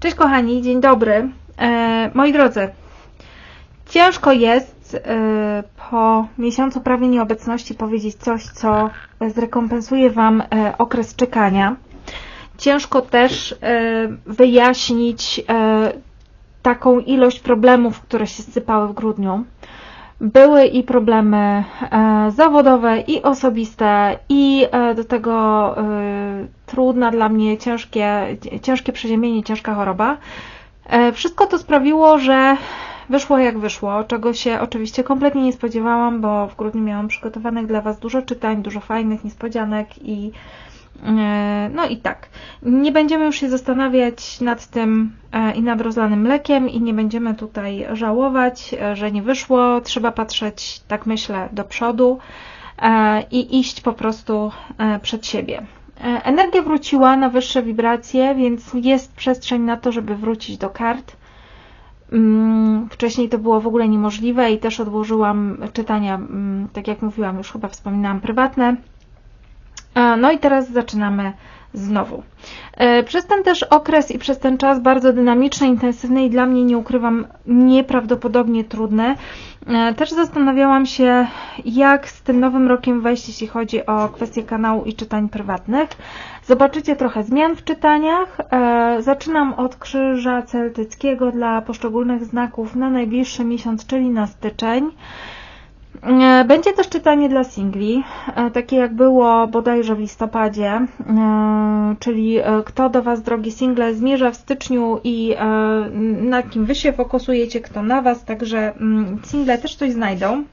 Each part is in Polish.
Cześć kochani, dzień dobry. E, moi drodzy, ciężko jest e, po miesiącu prawie nieobecności powiedzieć coś, co zrekompensuje Wam e, okres czekania. Ciężko też e, wyjaśnić e, taką ilość problemów, które się sypały w grudniu. Były i problemy e, zawodowe, i osobiste, i e, do tego e, trudna dla mnie, ciężkie, ciężkie przeziębienie, ciężka choroba. E, Wszystko to sprawiło, że wyszło jak wyszło, czego się oczywiście kompletnie nie spodziewałam, bo w grudniu miałam przygotowanych dla Was dużo czytań, dużo fajnych niespodzianek i e, no i tak. Nie będziemy już się zastanawiać nad tym e, i nad rozlanym mlekiem i nie będziemy tutaj żałować, że nie wyszło. Trzeba patrzeć, tak myślę, do przodu i iść po prostu przed siebie. E, Energia wróciła na wyższe wibracje, więc jest przestrzeń na to, żeby wrócić do kart. Mm, Wcześniej to było w ogóle niemożliwe i też odłożyłam czytania, mm, tak jak mówiłam, już chyba wspominałam, prywatne. E, No i teraz zaczynamy znowu. E, Przez ten też okres i przez ten czas bardzo dynamiczny, intensywny i dla mnie, nie ukrywam, nieprawdopodobnie trudny, też zastanawiałam się, jak z tym nowym rokiem wejść, jeśli chodzi o kwestie kanału i czytań prywatnych. Zobaczycie trochę zmian w czytaniach. E, Zaczynam od krzyża celtyckiego dla poszczególnych znaków na najbliższy miesiąc, czyli na styczeń. E, Będzie też czytanie dla singli, e, takie jak było bodajże w listopadzie, czyli kto do Was, drogi single, zmierza w styczniu i na kim Wy się fokusujecie, kto na Was, także mm, single też coś znajdą.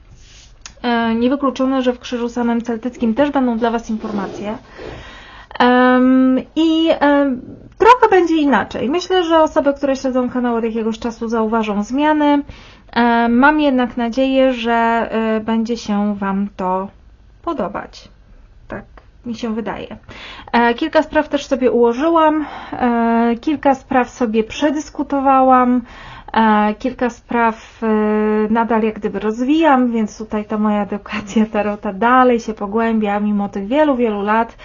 E, Niewykluczone, że w krzyżu samym celtyckim też będą dla Was informacje. I em, trochę będzie inaczej. Myślę, że osoby, które śledzą kanał od jakiegoś czasu zauważą zmiany. Em, Mam jednak nadzieję, że e, będzie się Wam to podobać. Tak mi się wydaje. E, Kilka spraw też sobie ułożyłam, e, kilka spraw sobie przedyskutowałam. Kilka spraw e, nadal jak gdyby rozwijam, więc tutaj ta moja edukacja tarota dalej się pogłębia, mimo tych wielu, wielu lat.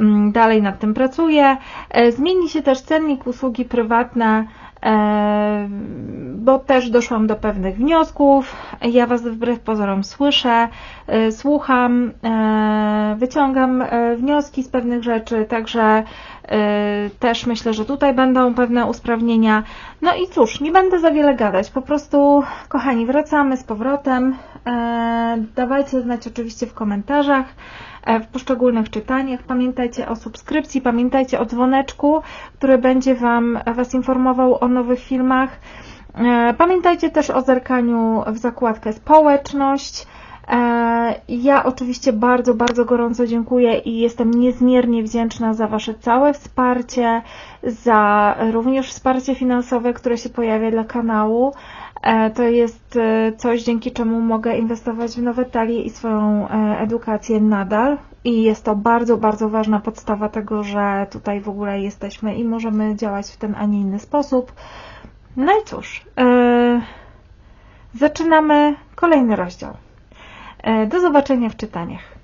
Mm, Dalej nad tym pracuję. E, Zmieni się też cennik usługi prywatne, e, bo też doszłam do pewnych wniosków. Ja Was wbrew pozorom słyszę, e, słucham, e, wyciągam e, wnioski z pewnych rzeczy, także e, też myślę, że tutaj będą pewne usprawnienia. No i cóż, nie będę za wiele gadać. Po prostu, kochani, wracamy z powrotem. E, Dawajcie znać oczywiście w komentarzach e, w poszczególnych czytaniach. Pamiętajcie o subskrypcji, pamiętajcie o dzwoneczku, który będzie Wam, Was informował o nowych filmach. E, Pamiętajcie też o zerkaniu w zakładkę społeczność. E, Ja oczywiście bardzo, bardzo gorąco dziękuję i jestem niezmiernie wdzięczna za Wasze całe wsparcie, za również wsparcie finansowe, które się pojawia dla kanału. E, To jest coś, dzięki czemu mogę inwestować w nowe talie i swoją edukację nadal. I jest to bardzo, bardzo ważna podstawa tego, że tutaj w ogóle jesteśmy i możemy działać w ten, a nie inny sposób. No i cóż, e, zaczynamy kolejny rozdział. E, Do zobaczenia w czytaniach.